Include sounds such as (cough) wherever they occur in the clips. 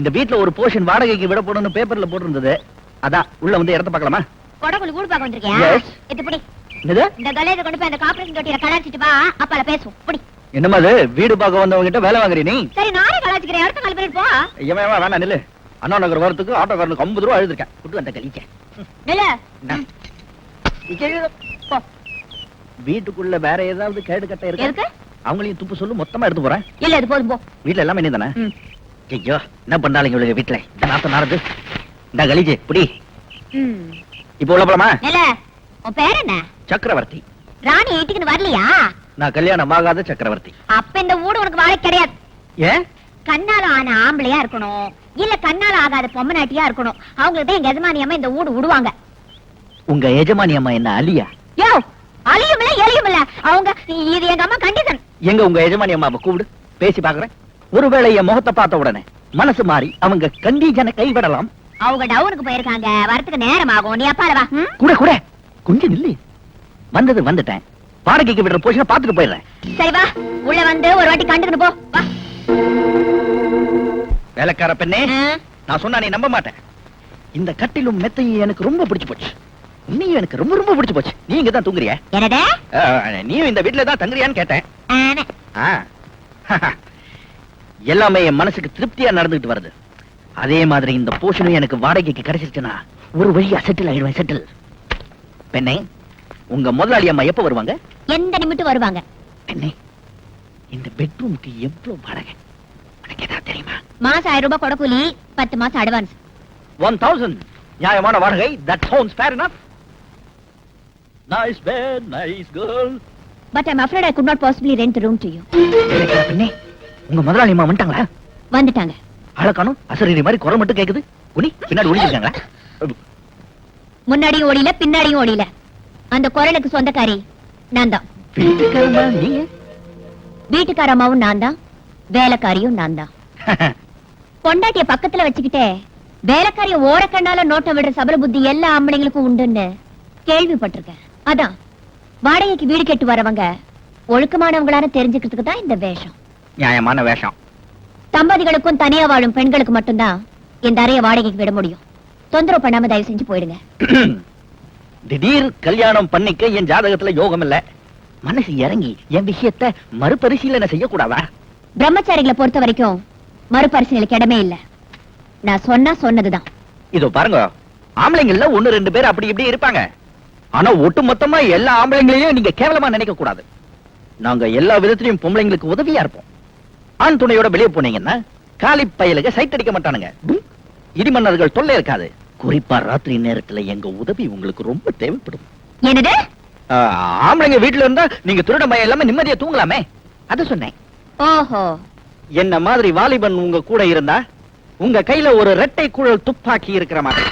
இந்த வீட்ல ஒரு போர்ஷன் வாடகைக்கு விட போடணும் பேப்பர்ல போட்டிருந்தது. அதான் உள்ள வந்து இடத்த பார்க்கலாமா? கொடகுழு கூடு பார்க்க வந்திருக்கியா. இது புடி. என்னது? இந்த கலையத்தை கொண்டு போய் அந்த காப்பரேஷன் தொட்டியில கலாச்சிட்டு வா. அப்பால பேசுவோம். புடி. என்னம்மா அது? வீடு பார்க்க வந்தவங்க கிட்ட வேலை வாங்குறீ நீ? சரி நானே கலாச்சிக்கிறேன் அடுத்த கால் பண்ணிட்டு போ. ஏமா ஏமா வேணாம் நில்லு. அண்ணா நகர் வரத்துக்கு ஆட்டோக்காரனுக்கு ஐம்பது ரூபா எழுதிருக்கேன் குட்டு வந்த கழிக்க நில்லு. வீட்டுக்குள்ள வேற ஏதாவது கேடு கட்ட இருக்கு? அவங்களையும் துப்பு சொல்லு மொத்தமா எடுத்து போறேன். இல்ல இது போதும் போ. வீட்ல எல்லாமே நீ தானே. ஐயோ என்ன பண்ணாலும் இவளுக்கு வீட்டுல? இந்த நாத்தம் நாரது. இந்த கலிஜி புடி. இப்போ உள்ள போலாமா? உன் பேர் என்ன? சக்கரவர்த்தி. ராணி வீட்டுக்கு வரலையா? நான் கல்யாணம் ஆகாத சக்கரவர்த்தி. அப்ப இந்த வீடு உனக்கு வாழை கிடையாது. ஏன் கண்ணால ஆன ஆம்பளையா இருக்கணும். இல்ல கண்ணால ஆகாத பொம்மநாட்டியா இருக்கணும். அவங்களுக்கு எங்க எஜமானி அம்மா இந்த வீடு விடுவாங்க. உங்க எஜமானி அம்மா என்ன அலியா? யோ அழியும் இல்ல எலியும் இல்ல. அவங்க இது எங்க அம்மா கண்டிஷன் எங்க உங்க எஜமானி அம்மாவை கூப்பிடு. பேசி பாக்குறேன். ஒருவேளை என் முகத்தை பார்த்த உடனே மனசு மாறி அவங்க கண்டிஜனை கைவிடலாம். அவங்க டவுனுக்கு போயிருக்காங்க. வரத்துக்கு நேரம் ஆகும் நீ அப்பால வா? கூட கூட. கொஞ்சம் நில்லு. வந்தது வந்துட்டேன். வாடகைக்கு விடுற போஷனை பார்த்துட்டு போயிடுறேன். சரி வா. உள்ள வந்து ஒரு வாட்டி கண்டுக்கணும் போ. வா. வேலைக்கார பெண்ணே நான் சொன்னா நீ நம்ப மாட்டேன். இந்த கட்டிலும் மெத்தையும் எனக்கு ரொம்ப பிடிச்சு போச்சு. நீயும் எனக்கு ரொம்ப ரொம்ப பிடிச்சு போச்சு. நீ இங்க தான் தூங்குறிய? நீயும் இந்த வீட்ல தான் தங்குறியான்னு கேட்டேன். (laughs) எல்லாமே என் மனசுக்கு திருப்தியா நடந்துட்டு வருது. அதே மாதிரி இந்த போஷனும் எனக்கு வாடகைக்கு கிடைச்சிருச்சுன்னா ஒரு வழியா செட்டில் ஆயிடுவேன் செட்டில் பெண்ணே உங்க முதலாளி அம்மா எப்ப வருவாங்க? எந்த நிமிட்டும் வருவாங்க. பெண்ணே இந்த பெட்ரூமுக்கு எவ்வளவு வாடகை? உனக்கு ஏதாவது தெரியுமா? மாசம் ஆயிரம் ரூபாய் கொடக்கூலி பத்து மாசம் அட்வான்ஸ் ஒன் தௌசண்ட் நியாயமான வாடகை. That sounds fair enough. Nice bed nice girl but I'm afraid I could not possibly rent room to you பெண்ணே? உங்க முதலாளி அம்மா வந்துட்டாங்களா? வந்துட்டாங்க. அழகானும் அசரீரி மாதிரி குரல் மட்டும் கேக்குது. உனி பின்னாடி ஒளிஞ்சிருக்காங்களா முன்னாடியும் ஓடியில பின்னாடியும் ஓடியில அந்த குரலுக்கு சொந்தக்காரி நான் தான். வீட்டுக்காரமா நீங்க? வீட்டுக்கார அம்மாவும் நான் தான். வேலைக்காரியும் நான் தான். (laughs) பொண்டாட்டிய பக்கத்துல வச்சுக்கிட்டே வேலைக்காரிய ஓரக்கண்ணால நோட்ட விடுற சபல புத்தி எல்லா ஆம்பளைங்களுக்கும் உண்டுன்னு கேள்விப்பட்டிருக்கேன். அதான் வாடகைக்கு வீடு கெட்டு வரவங்க ஒழுக்கமானவங்களான தெரிஞ்சுக்கிறதுக்கு தான் இந்த வேஷம். நியாயமான வேஷம். தம்பதிகளுக்கும் தனியா வாழும் பெண்களுக்கு மட்டும்தான் இந்த அறைய வாடகைக்கு விட முடியும். தொந்தரவு பண்ணாம தயவு செஞ்சு போயிடுங்க. (clears throat) திடீர் கல்யாணம் பண்ணிக்க என் ஜாதகத்துல யோகம் இல்ல. மனசு இறங்கி என் விஷயத்த மறுபரிசீலனை செய்யக்கூடாதா? பிரம்மச்சாரிகளை பொறுத்த வரைக்கும் மறுபரிசீலனைக்கு இடமே இல்ல. நான் சொன்னா சொன்னதுதான். இதோ பாருங்க. ஆம்பளைங்கள்ல ஒண்ணு ரெண்டு பேர் அப்படி இப்படி இருப்பாங்க. ஆனா ஒட்டு மொத்தமா எல்லா ஆம்பளைங்களையும் நீங்க கேவலமா நினைக்க கூடாது நாங்க எல்லா விதத்திலையும் பொம்பளைங்களுக்கு உதவியா இருப்போம். ஆண் துணையோட வெளியே போனீங்கன்னா காலி பயலுக சைட் அடிக்க மாட்டானுங்க. டும். இடிமன்னர்கள் தொல்லை இருக்காது. குறிப்பா ராத்திரி நேரத்துல எங்க உதவி உங்களுக்கு ரொம்ப தேவைப்படும். என்னது? ஆம்பளைங்க வீட்டுல இருந்தா நீங்க திருட பயம் இல்லாம நிம்மதியா தூங்கலாமே? அத சொன்னேன். ஓஹோ. என்ன மாதிரி வாலிபன் உங்க கூட இருந்தா உங்க கையில ஒரு ரெட்டை குழல் துப்பாக்கி இருக்கிற மாதிரி.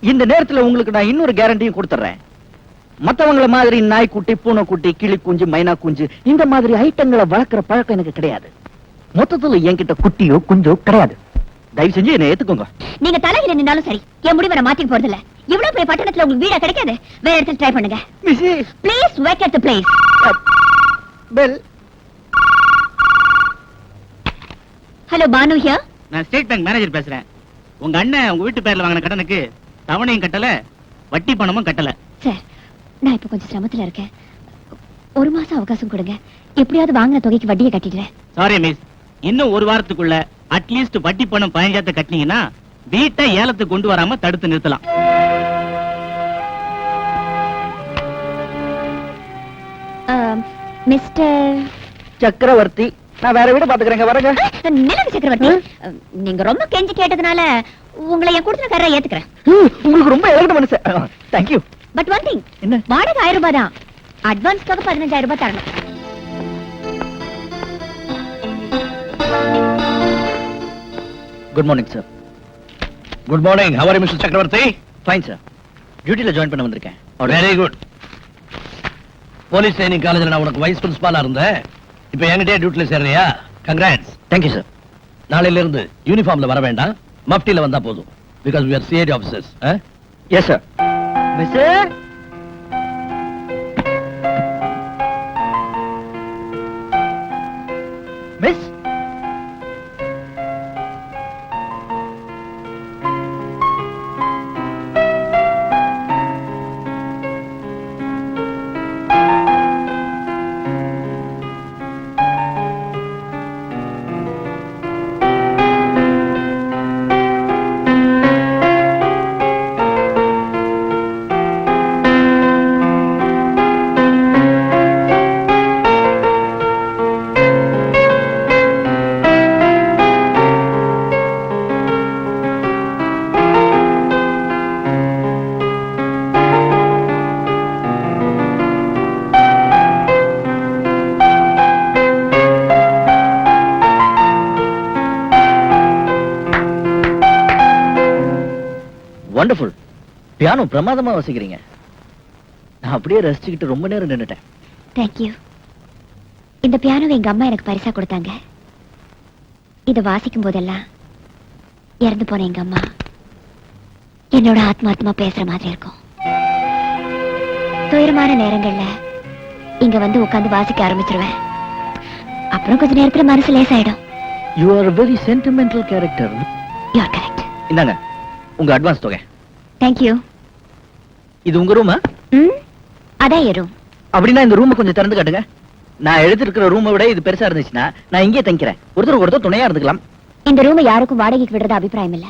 இந்த நேரத்துல உங்களுக்கு நான் இன்னொரு கேரண்டியும் கொடுத்துறேன். மத்தவங்கள மாதிரி நாய்க்குட்டி பூனைக்குட்டி கிளி குஞ்சு மைனா குஞ்சு இந்த மாதிரி ஐட்டங்களை வளர்க்கிற பழக்கம் எனக்கு கிடையாது. மொத்தத்துல என்கிட்ட குட்டியோ குஞ்சோ கிடையாது. தயவு செஞ்சு என்ன ஏத்துக்கோங்க. நீங்க தலையில நின்னாலும் சரி என் முடிவை நான் மாத்திக்க போறது இல்ல இவ்வளவு பெரிய பட்டணத்துல உங்களுக்கு வீடா கிடைக்காது? வேற இடத்துல ட்ரை பண்ணுங்க. Please wake at the place bell hello Banu here நான் ஸ்டேட் பேங்க் மேனேஜர் பேசுறேன். உங்க அண்ணன் உங்க வீட்டு பேர்ல வாங்கின கடனுக்கு தவணையும் கட்டல வட்டி பணமும் கட்டல. சார் நான் இப்ப கொஞ்சம் சிரமத்துல இருக்கேன். ஒரு மாசம் அவகாசம் கொடுங்க. எப்படியாவது வாங்கின தொகைக்கு வட்டியை கட்டிடுறேன். சாரி மிஸ் இன்னும் ஒரு வாரத்துக்குள்ள அட்லீஸ்ட் வட்டி பணம் பதினஞ்சாயிரத்தை கட்டினீங்கன்னா வீட்டை ஏலத்துக்கு கொண்டு வராம தடுத்து நிறுத்தலாம். மிஸ்டர் சக்கரவர்த்தி நான் வேற வீடு பாத்துக்கிறேங்க வரங்க. நிலவு சக்கரவர்த்தி. நீங்க ரொம்ப கெஞ்சி கேட்டதுனால உங்களை என் கொடுத்துருக்கார ஏத்துக்கிறேன். உங்களுக்கு ரொம்ப இறங்கிட்ட மனசு தேங்க்யூ பட் ஒன் திங் என்ன? வாடகை ஆயிரம் ரூபாய் தான். அட்வான்ஸ்க்காக பதினஞ்சாயிரம் ரூபாய் தரணும். Good morning sir good morning how are Mr Chakravarthy fine sir டியூட்டில join பண்ண வந்திருக்கேன். வெரி குட் போலீஸ் ட்ரைனிங் காலேஜ்ல நான் உனக்கு வைஸ் பிரின்சிபாலா இருந்தேன். இப்போ என்கிட்டயே டியூட்டில சேர்றியா கங்க்ராட்ஸ் தேங்க்யூ சார் நாளையில இருந்து யூனிஃபார்ம்ல வர வேண்டாம். மஃப்டில வந்தா போதும். Because we are CID officers yes sir Mr piano பிரமாதமா வாசிக்கிறீங்க. நான் அப்படியே ரசிச்சுக்கிட்டு ரொம்ப நேரம் நின்னுட்டேன். தேங்க்யூ இந்த பியானோவை எங்க அம்மா எனக்கு பரிசா கொடுத்தாங்க. இத வாசிக்கும் போதெல்லாம் இறந்து போன எங்க அம்மா என்னோட ஆத்மாத்மா பேசுற மாதிரி இருக்கும். துயரமான நேரங்கள்ல இங்க வந்து உட்கார்ந்து வாசிக்க ஆரம்பிச்சிருவேன். அப்புறம் கொஞ்ச நேரத்துல மனசு லேசாயிடும். You are very sentimental character you are correct இந்தாங்க உங்க அட்வான்ஸ் தொகை. தேங்க்யூ இது உங்க ரூமா அதான் ஏறும் அப்படின்னா இந்த ரூமை கொஞ்சம் திறந்து காட்டுங்க. நான் எடுத்திருக்கிற ரூமை விட இது பெருசா இருந்துச்சுன்னா நான் இங்கே தங்கிக்கிறேன். ஒருத்தர் ஒருத்தர் துணையா இருந்துக்கலாம். இந்த ரூமை யாருக்கும் வாடகைக்கு விடுறது அபிப்பிராயம் இல்ல.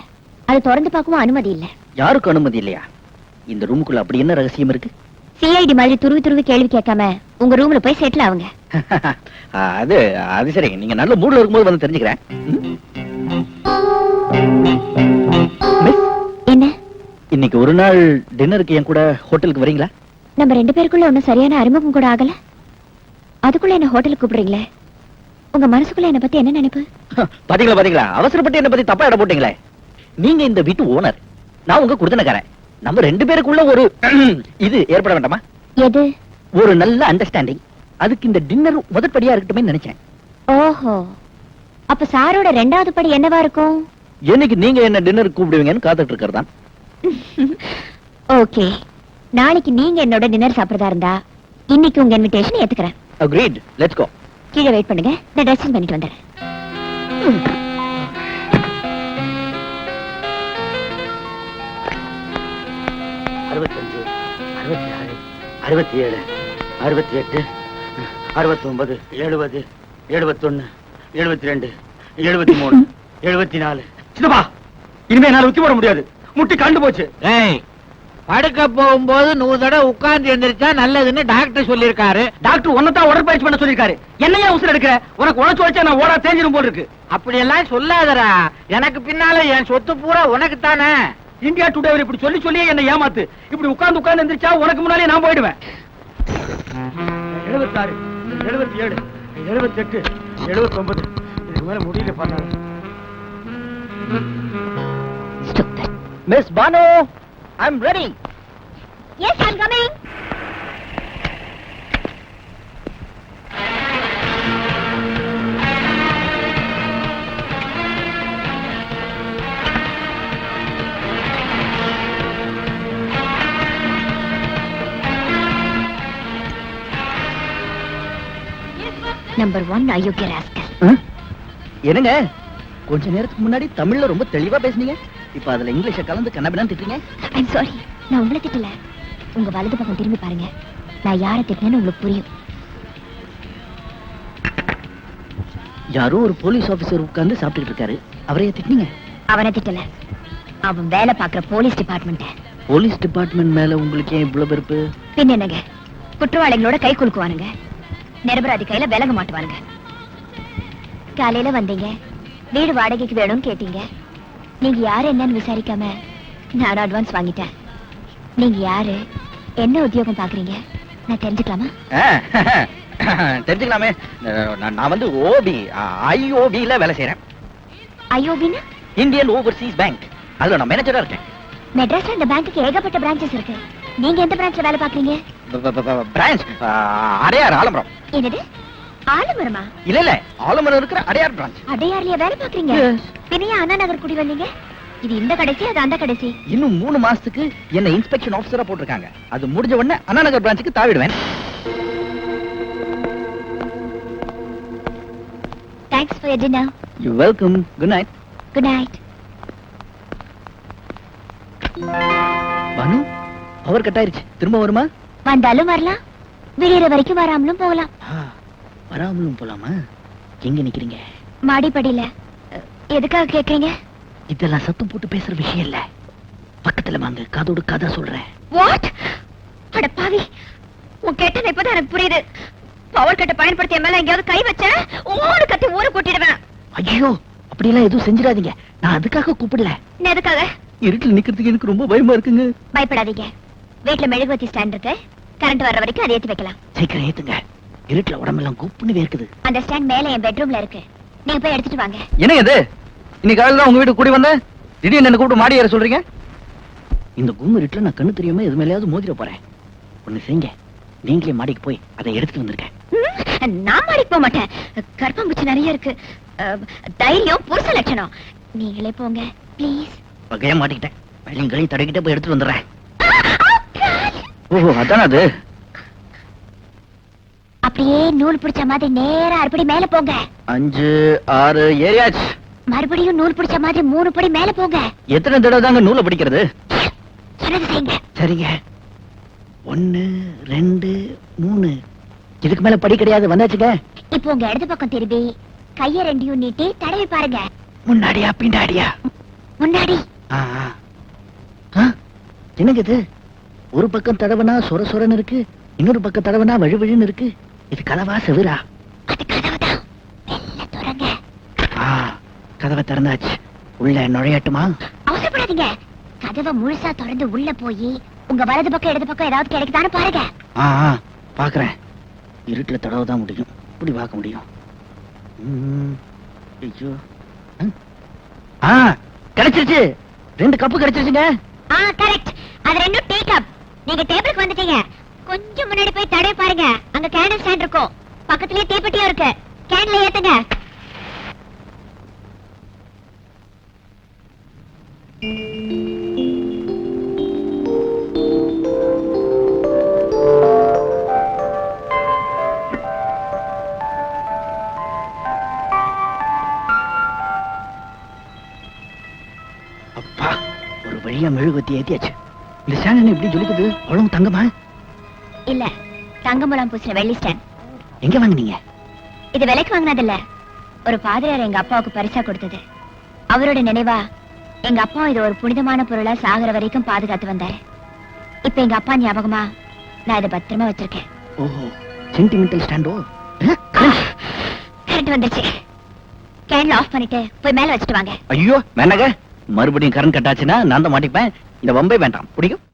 அது திறந்து பார்க்கவும் அனுமதி இல்ல. யாருக்கும் அனுமதி இல்லையா? இந்த ரூமுக்குள்ள அப்படி என்ன ரகசியம் இருக்கு? சிஐடி மாதிரி துருவி துருவி கேள்வி கேட்காம உங்க ரூம்ல போய் செட்டில் ஆகுங்க (laughs) அது அது சரி. நீங்க நல்ல மூட்ல இருக்கும்போது வந்து தெரிஞ்சுக்கிறேன். இன்னைக்கு ஒரு நாள் டின்னருக்கு என் கூட ஹோட்டலுக்கு வரீங்களா? நம்ம ரெண்டு பேருக்குள்ள ஒண்ணும் சரியான அறிமுகம் கூட ஆகல. அதுக்குள்ள என்ன ஹோட்டலுக்கு கூப்பிடுறீங்களே? உங்க மனசுக்குள்ள என்ன பத்தி என்ன நினைப்பு? பாத்தீங்களா பாத்தீங்களா? அவசரப்பட்டு என்ன பத்தி தப்பா இட போட்டீங்களே. நீங்க இந்த வீட்டு ஓனர் நான் உங்க குடுத்தனக்காரன் நம்ம ரெண்டு பேருக்குள்ள ஒரு (clears throat) இது ஏற்பட வேண்டாமா? எது? ஒரு நல்ல அண்டர்ஸ்டாண்டிங் அதுக்கு இந்த டின்னர் முதற்படியா இருக்கட்டுமே நினைச்சேன். ஓஹோ. அப்ப சாரோட ரெண்டாவது படி என்னவா இருக்கும்? என்னைக்கு நீங்க என்ன டின்னருக்கு கூப்பிடுவீங்கன்னு காத்துட்டு இருக்கிறதா ஓகே. நாளைக்கு நீங்க என்னோட டின்னர் சாப்பிடுறதா இருந்தா இன்னைக்கு உங்க இன்விடேஷன் ஏத்துக்கிறேன். அக்ரீட் லெட்ஸ் கோ கீழே வெயிட் பண்ணுங்க. நான் ட்ரெஸ்ஸிங் பண்ணிட்டு வந்துடுறேன். அறுபத்தஞ்சு அறுபத்தி ஆறு அறுபத்தி ஏழு அறுபத்தி எட்டு அறுபத்தி ஒன்பது எழுபது எழுபத்தொன்னு எழுபத்தி ரெண்டு எழுபத்தி மூணு எழுபத்தி நாலு சின்னப்பா இனிமே என்னால உத்தி போட முடியாது. முட்டி கண்டு போச்சு. ஏய் படுக்க போகும்போது நூறு தடவை உட்கார்ந்து எந்திரிச்சா நல்லதுன்னு டாக்டர் சொல்லியிருக்காரு. டாக்டர் உன்னதான் உடற்பயிற்சி பண்ண சொல்லிருக்காரு என்னையா உசுர எடுக்கிற? உனக்கு உழைச்சு வச்சா நான் ஓடா தேஞ்சிரும் போல் இருக்கு. அப்படியெல்லாம் சொல்லாதடா. எனக்கு பின்னால என் சொத்து பூரா உனக்கு தானே இந்தியா டுடே இப்படி சொல்லி சொல்லியே என்ன ஏமாத்து. இப்படி உட்கார்ந்து உட்கார்ந்து எந்திரிச்சா உனக்கு முன்னாலே நான் போயிடுவேன். எழுபத்தாறு எழுபத்தி ஏழு எழுபத்தி எட்டு எழுபத்தி ஒன்பது இதுக்கு மேல முடியல பண்ணாரு miss Banu I am ready yes I'm coming number one அயோக்கிய ராஸ்கல் என்னங்க? கொஞ்ச நேரத்துக்கு முன்னாடி தமிழ்ல ரொம்ப தெளிவா பேசுனீங்க. இப்ப அதுல இங்கிலீஷ கலந்து கண்ணபிடான்னு திட்டுறீங்க? ஐம் சாரி நான் உங்களை திட்டல. உங்க வலது பக்கம் திரும்பி பாருங்க. நான் யாரை திட்டினேன்னு உங்களுக்கு புரியும். யாரோ ஒரு போலீஸ் ஆபீசர் உட்கார்ந்து சாப்பிட்டுட்டு இருக்காரு. அவரைய திட்டினீங்க? அவனை திட்டல. அவன் வேலை பார்க்குற போலீஸ் டிபார்ட்மெண்ட் போலீஸ் டிபார்ட்மெண்ட் மேல உங்களுக்கு ஏன் இவ்வளவு வெறுப்பு? பின் என்னங்க? குற்றவாளிகளோட கை குலுக்குவானுங்க. நிரபராதி கையில விலக மாட்டுவானுங்க. காலையில வந்தீங்க. வீடு வாடகைக்கு வேணும்னு கேட்டீங்க. நீங்க யாரு என்னன்னு விசாரிக்காம நான் அட்வான்ஸ் வாங்கிட்டேன். நீங்க யாரு என்ன உத்தியோகம் பாக்குறீங்க நான் தெரிஞ்சுக்கலாமா? (laughs) தெரிஞ்சுக்கலாமே. நான் வந்து ஓபி ஐஓபில வேலை செய்யறேன் ஐயோபின்னா இந்தியன் ஓவர்சீஸ் பேங்க் அதுல நான் மேனேஜரா இருக்கேன். மெட்ராஸ்ல இந்த பேங்க்குக்கு ஏகப்பட்ட பிரான்ச்சஸ் இருக்கு. நீங்க எந்த பிரான்ச்ல வேலை பாக்குறீங்க பிரான்ச் அடையார் ஆலமரம் என்னது? ஆலமரமா? இல்ல இல்ல. ஆலமரம் இருக்கிற அடையார் பிரான்ச் அடையார்லயா வேலை பாக்குறீங்க. பின்னைய அண்ணா நகர் குடி வந்தீங்க? இது இந்த கடைசி அது அந்த கடைசி? இன்னும் மூணு மாசத்துக்கு என்ன இன்ஸ்பெக்ஷன் ஆபீசரா போட்டிருக்காங்க. அது முடிஞ்ச உடனே அண்ணா நகர் பிரான்ச்சுக்கு தாவிடுவேன். Thanks for dinner you welcome good night good night Banu power cut ஆயிருச்சு. திரும்ப வருமா? வந்தாலும் வரலாம். விடியற வரைக்கும் வராமலும் போகலாம். ஆ, வராமலும் போலாமா? எங்க நிக்கிறீங்க? மாடிப்படியில. எதுக்காக கேக்குறீங்க? இதெல்லாம் சத்தம் போட்டு பேசுற விஷயம் இல்ல. பக்கத்துல வாங்க காதோடு கதை சொல்றேன். வாட் அட பாவி. உன் கேட்டது இப்பதான் எனக்கு புரியுது. பவர் கட்டை பயன்படுத்திய மேல எங்கேயாவது கை வச்ச ஓடு கத்தி ஊரு கூட்டிடுவேன். ஐயோ அப்படியெல்லாம் எதுவும் செஞ்சிடாதீங்க. நான் அதுக்காக கூப்பிடல. என்ன எதுக்காக? இருட்டில் நிக்கிறதுக்கு எனக்கு ரொம்ப பயமா இருக்குங்க. பயப்படாதீங்க. வீட்டுல மெழுகுவத்தி ஸ்டாண்ட் இருக்கு. கரண்ட் வர்ற வரைக்கும் அதை ஏத்தி வைக்கலாம். சீக்கிரம் ஏத்துங்க. இருட்டுல உடம்பெல்லாம் குப்புன்னு வேர்க்குது. அந்த ஸ்டாண்ட் மேல என் பெட்ரூம்ல இருக்கு. நீங்க போய் எடுத்துட்டு வாங்க. என்ன இது? இன்னைக்கு காலையில தான் உங்க வீட்டுக்கு கூடி வந்தேன். திடீர்னு என்ன கூப்பிட்டு மாடி ஏற சொல்றீங்க? இந்த கும்மிருட்டுல நான் கண்ணு தெரியாம எது மேலேயாவது மோதிர போறேன். ஒண்ணு செய்யுங்க. நீங்களே மாடிக்கு போய் அதை எடுத்துட்டு வந்திருக்கேன். நான் மாடிக்கு போக மாட்டேன். கர்ப்பம்பூச்சி நிறைய இருக்கு. தைரியம் புருஷ லட்சணம். நீங்களே போங்க ப்ளீஸ் வகையா மாட்டிக்கிட்டேன். வழியும் களையும் தடவிக்கிட்டே போய் எடுத்துட்டு வந்துடுறேன். ஓஹோ அதானே அது? அப்படியே நூல் பிடிச்ச மாதிரி நேரா அறுபடி மேல போங்க. அஞ்சு ஆறு ஏரியாச்சு மறுபடியும் நூல் பிடிச்ச மாதிரி மூணு படி மேல போங்க. எத்தனை தடவை தாங்க நூலை பிடிக்கிறது? சொன்னது செய்யுங்க. சரிங்க. ஒன்னு ரெண்டு மூணு. இதுக்கு மேல படி கிடையாது. வந்தாச்சுங்க. இப்போ உங்க இடது பக்கம் திரும்பி கைய ரெண்டையும் நீட்டி தடவி பாருங்க. முன்னாடியா பின்னாடியா? முன்னாடி. ஆ, ஆ. ஆ, என்னங்க இது? ஒரு பக்கம் தடவனா சொர சொரன்னு இருக்கு இன்னொரு பக்கம் தடவனா வழு வழுன்னு இருக்கு. இது கதவா செவிரா அது கதவுதான். மெல்ல துறங்க. ஆ, கதவை திறந்தாச்சு. உள்ள நுழையட்டுமா? அவசரப்படாதீங்க. கதவை முழுசா திறந்து உள்ள போய் உங்க வலது பக்கம் இடது பக்கம் ஏதாவது கிடைக்குதான்னு பாருங்க. ஆ ஆ, பாக்குறேன் இருட்டுல தடவை தான் முடியும். இப்படி பார்க்க முடியும். ஐயோ. ஆ கிடைச்சிருச்சு. ரெண்டு கப்பு கிடைச்சிருச்சுங்க. ஆ கரெக்ட் அது ரெண்டும் டீ கப். நீங்க டேபிளுக்கு வந்துட்டீங்க. கொஞ்சம் முன்னாடி போய் தடவை பாருங்க. அங்க கேண்டில் ஸ்டாண்ட் இருக்கும். பக்கத்துலயே தீப்பெட்டியும் இருக்கு. கேண்டில் ஏத்துங்க. அப்பா ஒரு வழியா மெழுகுவத்தி ஏத்தியாச்சு. இந்த சேனல் எப்படி ஜொலிக்குது? அவ்வளவு தங்கமா? இல்ல தங்கமுலாம் பூசின வெள்ளி ஸ்டாண்ட். எங்க வாங்குனீங்க? இது விலைக்கு வாங்கினது இல்ல ஒரு பாதிரியார் எங்க அப்பாவுக்கு பரிசா கொடுத்தது. அவரோட நினைவா எங்க அப்பா இது ஒரு புனிதமான பொருளா சாகுற வரைக்கும் பாதுகாத்து வந்தாரு. இப்ப எங்க அப்பா ஞாபகமா நான் இதை பத்திரமா வச்சிருக்கேன். ஓஹோ சென்டிமெண்டல் ஸ்டாண்டோ கரண்ட் வந்துருச்சு. கேன்ல ஆஃப் பண்ணிட்டு போய் மேல வச்சுட்டு வாங்க. ஐயோ வேணாங்க மறுபடியும் கரண்ட் கட்டாச்சுன்னா நான் தான் மாட்டிப்பேன். இந்த வம்பே வேண்டாம். பிடிக்கும்?